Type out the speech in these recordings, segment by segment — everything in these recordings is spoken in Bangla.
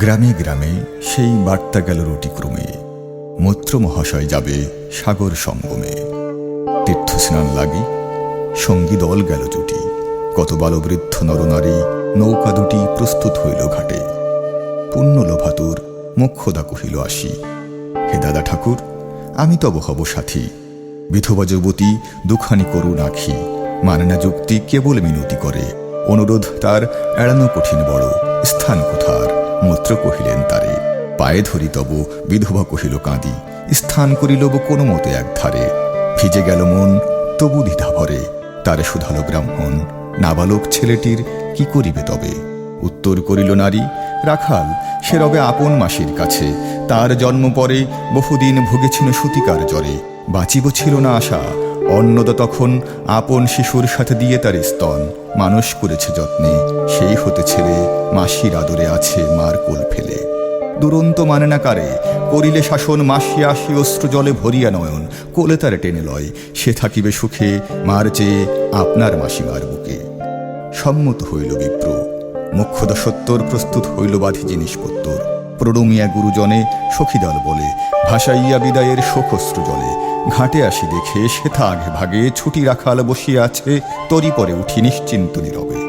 গ্রামে গ্রামে সেই বার্তা গেল রুটিক্রমে। মৈত্র মহাশয় যাবে সাগর সঙ্গমে। তীর্থ স্নান লাগি, সঙ্গী দল গেল জুটি। কত বালবৃদ্ধ নরনারী, নৌকা দুটি প্রস্তুত হইল ঘাটে। পুণ্য লোভাতুর মোক্ষদা কহিল, আসি। হে দাদা ঠাকুর, আমি তব হব সাথী। বিধবা যুবতী, দুখানি করুণ আখি। মানে না যুক্তি কেবল মিনতি করে। অনুরোধ তার এড়ানো কঠিন বড়। স্থান কোথার? মূত্র কহিলেন, তারে, পায়ে ধরি তব, বিধবা কহিল, কাঁদি। স্থান করিলব কোনো মতে এক ধারে ভিজে গেল মন, তবু দ্বিধা ভরে। তারে শুধালো ব্রাহ্মণ, নাবালক ছেলেটির কি করিবে তবে? উত্তর করিল নারী, রাখাল, সে রবে আপন মাসির কাছে। তার জন্ম পরে বহুদিন ভুগেছিল সুতিকার জ্বরে। বাঁচিব ছিল না আশা। অন্নদা তখন আপন শিশুর সাথে দিয়ে তার স্তন। মানুষ করেছে যত্নে। সেই হতে ছেলে মাসির আদরে আছে মার কোল ফেলে। দুরন্ত মানে না কারে, করিলে শাসন মাসি আসি অশ্রু জলে ভরিয়া নয়ন, কোলে তারে টেনে লয়। সে থাকিবে সুখে, মার চেয়ে আপনার মাসিমার বুকে। সম্মত হইল বিপ্র। মোক্ষদা সত্তর, প্রস্তুত হইল বাধি জিনিসপত্তর। প্রণমিয়া গুরুজনে সখীদল বলে, ভাসাইয়া বিদায়ের শোকশ্রু জলে। ঘাটে আসি দেখে সেথা আগে ভাগে, ছুটি রাখাল বসিয়া আছে, তরি পরে উঠি নিশ্চিন্ত নীরবে।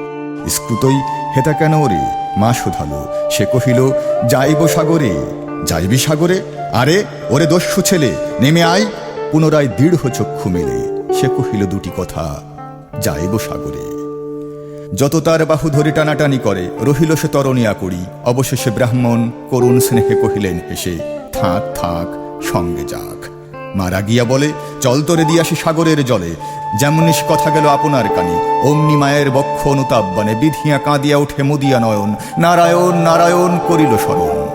স্কৃতই হেতা কেন ওরে মা শুধালো। সে কহিল, যাইব সাগরে। যাইবি সাগরে? আরে, ওরে দস্যু ছেলে, নেমে আয়। পুনরায় দৃঢ় চক্ষু মেলে। সে কহিল, দুটি কথা, যাইব সাগরে। যত তার বাহু ধরে টানাটানি করে, রহিল সে তরণিয়া করি। অবশেষে ব্রাহ্মণ, করুণ স্নেহে কহিলেন হেসে, থাক থাক, সঙ্গে যাক। মারা গিয়া বলে, চল তোরে দিয়াসি সাগরের জলে। যেমনিস কথা গেল আপনার কানে, অমনি মায়ের বক্ষ অনুতাপবানে বিধিয়া কাঁদিয়া উঠে মুদিয়া নয়ন। নারায়ণ নারায়ণ করিল স্মরণ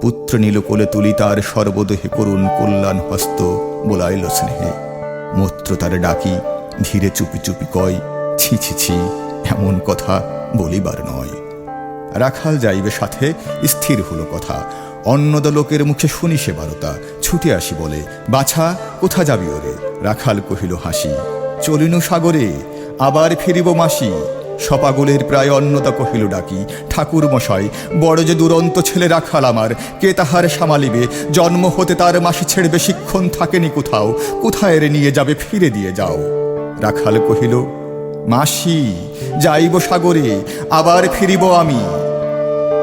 পুত্র নীল কোলে তুলি, তার সর্বদেহে করুণ কল্যাণ হস্ত বোলাইল স্নেহে। মূত্র তারে ডাকি, ধীরে চুপি চুপি কয়, ছি ছি ছি, এমন কথা বলিবার নয়। রাখাল যাইবে সাথে, স্থির হলো কথা। অন্নদ লোকের মুখে শুনি সে বারতা, ছুটে আসি বলে, বাছা, কোথা যাবি ওরে? রাখাল কহিল, হাসি, চলিনু সাগরে, আবার ফিরিব মাসি। সপাগলের প্রায় অন্নদা কহিল, ডাকি, ঠাকুর মশাই, বড় যে দুরন্ত ছেলে রাখাল আমার, কে তাহার সামালিবে? জন্ম হতে তার মাসি ছেড়ে বেশিক্ষণ থাকেনি কোথাও, কোথায় রে নিয়ে যাবে, ফিরে দিয়ে যাও। রাখাল কহিল, মাসি, যাইব সাগরে, আবার ফিরিব আমি।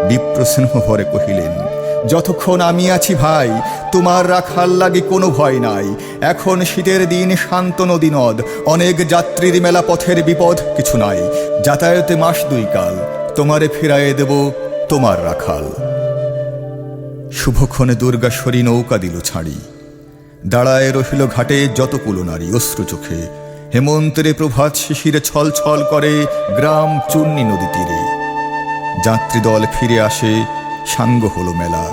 বিপ্রস্নেহ ভরে কহিলেন যতক্ষণ আমি আছি ভাই, তোমার রাখাল লাগে কোনো ভয় নাই। এখন শীতের দিন, শান্ত নদী নদ, অনেক যাত্রীর মেলা পথের বিপদ কিছু নাই। যাতায়াতে মাস দুই কাল, তোমারে ফিরাইয়ে দেব তোমার রাখাল। শুভক্ষণে দুর্গাশ্বরী নৌকা দিল ছাড়ি। দাঁড়ায় রহিল ঘাটে যত নারী অশ্রু চোখে। হেমন্তেরে প্রভাত শিশিরে ছল ছল করে গ্রাম চূর্ণী নদী তীরে যাত্রীদল ফিরে আসে সাঙ্গ হলো মেলা।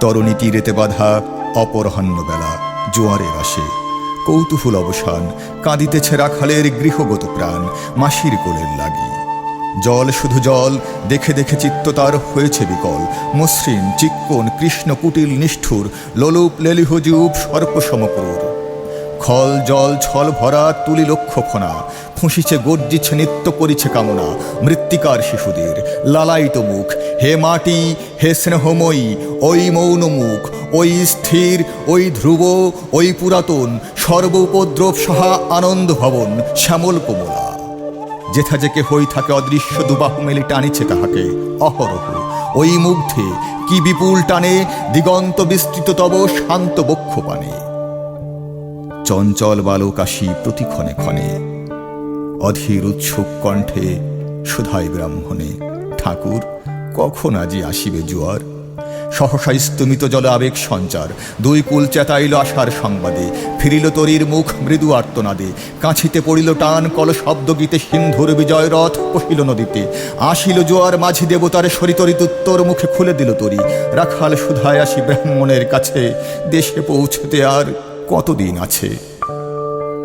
তরণী তীরেতে বাঁধা অপরাহ্ন বেলা। জোয়ারের আসে কৌতূহল অবসান। কাঁদিতেছে রাখালের গৃহগত প্রাণ, মাসির কোলের লাগি। জল শুধু জল, দেখে দেখে চিত্ত তার হয়েছে বিকল। মসৃণ, চিক্কন, কৃষ্ণ, কুটিল, নিষ্ঠুর, লোলুপ লেলিহজুপ সর্প সমক্রূর খল, জল, ছল ভরা, তুলি লক্ষ্য খনা। ফুঁসিছে, গর্জিছে, নৃত্য করিছে কামনা। মৃত্তিকার শিশুদের, লালায়িত মুখ। হে মাটি, হে স্নেহময়ী, ওই মৌন মুখ। ওই স্থির, ওই ধ্রুব, ওই পুরাতন। সর্বোপদ্রব সহা আনন্দ ভবন, শ্যামল কোমলা। যেথা যে হই থাকে অদৃশ্য দুবাহু মেলে টানিছে তাহাকে, অহরহ। ওই মুগ্ধে কি বিপুল টানে, দিগন্ত বিস্তৃত তব শান্ত বক্ষ পানে। চঞ্চল বালকাশী প্রতিক্ষণে ক্ষণে। অধীর উৎসুক কণ্ঠে, সুধাই ব্রাহ্মণে, ঠাকুর, কখন আজি আসিবে জোয়ার? সহসা স্তমিত জল আবেগ সঞ্চার, দুই কুল চেতাইল আশার সংবাদে, ফিরিল তরির মুখ মৃদু আর্তনাদে কাছিতে পড়িল টান কল শব্দ গীতে সিন্ধুর বিজয় রথ পহিল নদীতে, আসিল জোয়ার মাঝি দেবতার সরিতরিত উত্তর মুখে খুলে দিল তরি, রাখাল সুধায় আসি ব্রাহ্মণের কাছে, দেশে পৌঁছতে আর কতদিন আছে?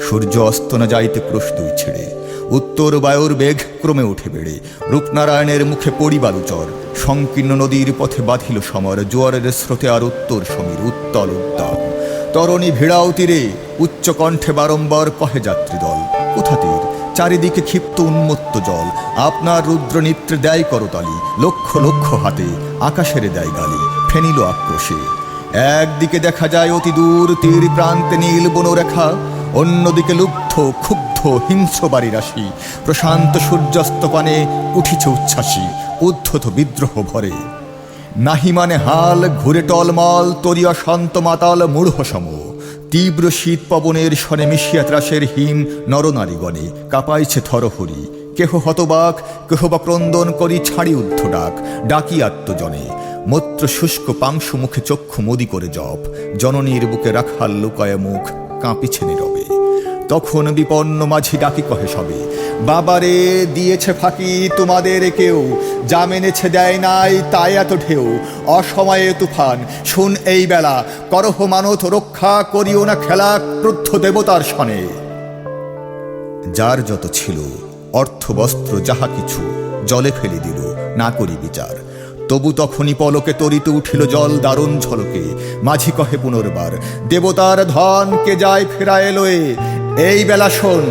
সূর্য অস্ত না যাইতে প্রস্তুই ছেড়ে উত্তর বায়ুর বেগ ক্রমে উঠে বেড়ে। রূপনারায়ণের মুখে পড়ি বালুচর সংকীর্ণ নদীর পথে বাঁধিল সমর। জোয়ারের স্রোতে আর উত্তর সমীর, উত্তল উত্তাপ তরণী ভিড়াও তীরে উচ্চ কণ্ঠে বারম্বার কহে যাত্রী দল, কোথা তীর? চারিদিকে ক্ষিপ্ত উন্মত্ত জল। আপনার রুদ্র নেত্রে দেয় করতালি লক্ষ লক্ষ হাতে আকাশের দেয় গালি। ফেনিল আক্রোশে। একদিকে দেখা যায় অতি দূর, তীর প্রান্তে নীল বনরেখা। অন্যদিকে লুব্ধ, ক্ষুব্ধ হিংস্র বাড়ি রাশি। প্রশান্ত সূর্যাস্ত পানে উঠিছে উচ্ছ্বাসী, উদ্ধত বিদ্রোহ ভরে। নাহি মানে হাল, ঘুরে টলমল, তরিয়া শান্ত মাতাল মূঢ় সম তীব্র শীত পবনের স্বনে মিশিয়া ত্রাসের হিম নরনারীগণে কাঁপাইছে থরহরি। কেহ হতবাক, কেহ বা ক্রন্দন করি ছাড়ি উদ্ধ ডাক, ডাকি আত্মজনে। মত্র শুষ্ক পাংশু মুখে চক্ষু মোদি করে জপ, জননীর বুকে রাখাল লুকায় মুখ কাঁপিছে নীরবে। তখন বিপন্ন মাঝি ডাকি কহে সবে, বাবারে, দিয়েছে ফাঁকি তোমাদের কেউ, যা মেনেছে দেয় নাই তাই এত ঢেউ, অসময়ে তুফান, শুন এই বেলা, করহ মানত রক্ষা করিও না খেলা ক্রুদ্ধ দেবতার সনে। যার যত ছিল অর্থ বস্ত্র যাহা কিছু, জলে ফেলে দিল, না করি বিচার। তবু তখনই পলকে তরিতে উঠিল জল দারুণ ঝলকে। মাঝি কহে পুনর্বার, দেবতার ধন কে যায় ফেরায় লয়ে? এই বেলা শোন।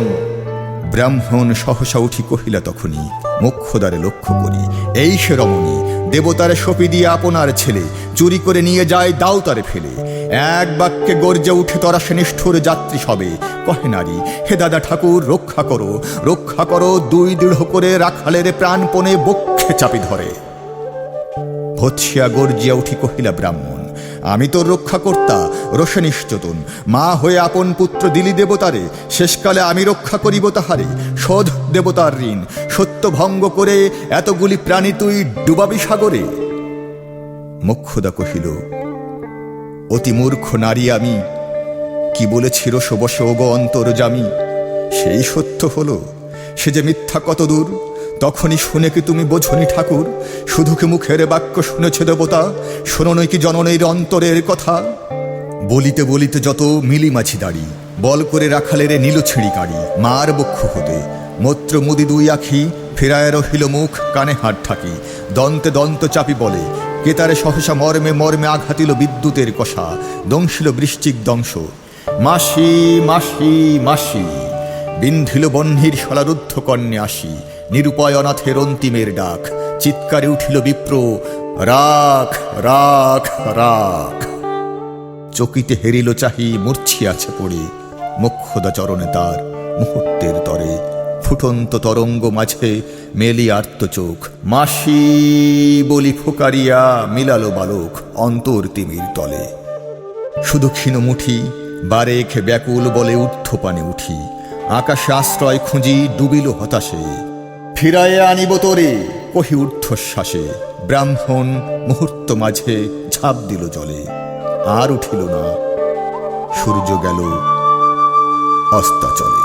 ব্রাহ্মণ সহসা উঠি কহিলা তখনই মোক্ষদারে লক্ষ্য করি, এই সে রমণী, দেবতারে সপি দিয়ে আপনার ছেলে, চুরি করে নিয়ে যায় দাও তারে ফেলে। এক বাক্যে গর্জে উঠে তরা সে নিষ্ঠুর যাত্রী সবে। কহে নারী, হে দাদা ঠাকুর, রক্ষা করো রক্ষা করো দুই দৃঢ় করে রাখালের প্রাণপণে বক্ষে চাপি ধরে। ভৎসিয়া গর্জিয়া উঠি কহিলা ব্রাহ্মণ, আমি তোর রক্ষা কর্তা রোষে নিশ্চতন মা হয়ে আপন পুত্র দিলি দেবতারে, শেষকালে আমি রক্ষা করিব তাহারে। শোধ দেবতার ঋণ, সত্য ভঙ্গ করে এতগুলি প্রাণী তুই ডুবাবি সাগরে? মোক্ষদা কহিল, অতি মূর্খ নারী আমি। কি বলেছি রসবশ ওগো অন্তরজামি সেই সত্য হলো, সে যে মিথ্যা কত দূর তখনই শুনে কি তুমি বোঝনি ঠাকুর? শুধু কি মুখের বাক্য শুনেছে দেবতা? শোনো কি জননের অন্তরের কথা? বলিতে বলিতে যত মিলি মাছি দাড়ি, বল করে রাখালে রে নীল ছিঁড়ি কাড়ি, মার বক্ষ হতে। মত্র মুদি দুই আখি, ফেরায় রহিল মুখ, কানে হাত ঠাকি। দন্তে দন্ত চাপি বলে কেতারে সহসা মর্মে মর্মে আঘাতিল বিদ্যুতের কষা, দংশিল বৃশ্চিক দংশ। মাসি মাসি মাসি, বিন্ধিল বহ্নির সলারুদ্ধ কর্ণে আসি। নিরুপায় অনাথের অন্তিমের ডাক। চিৎকারে উঠিল বিপ্র, রাখ রাখ রাখ। চকিতে হেরিল চাহি, মূর্ছিয়াছে পড়ে। মোক্ষদা চরণে তার মুহূর্তের তরে। ফুটন্ত তরঙ্গ মাঝে মেলি আর্ত চোখ। মাসি, বলি ফোকারিয়া, মিলালো বালক অন্তর তিমির তলে। শুধু ক্ষীণ মুঠি বারেক ব্যাকুল বলে ঊর্ধ্বপানে উঠি। আকাশে আশ্রয় খুঁজি ডুবিল হতাশে। ফিরায়ে আনিব তোরে। কহি, ঊর্ধ্বশ্বাসে ব্রাহ্মণ মুহূর্ত মাঝে ঝাঁপ দিল জলে, আর উঠিল না। সূর্য গেল অস্তাচলে।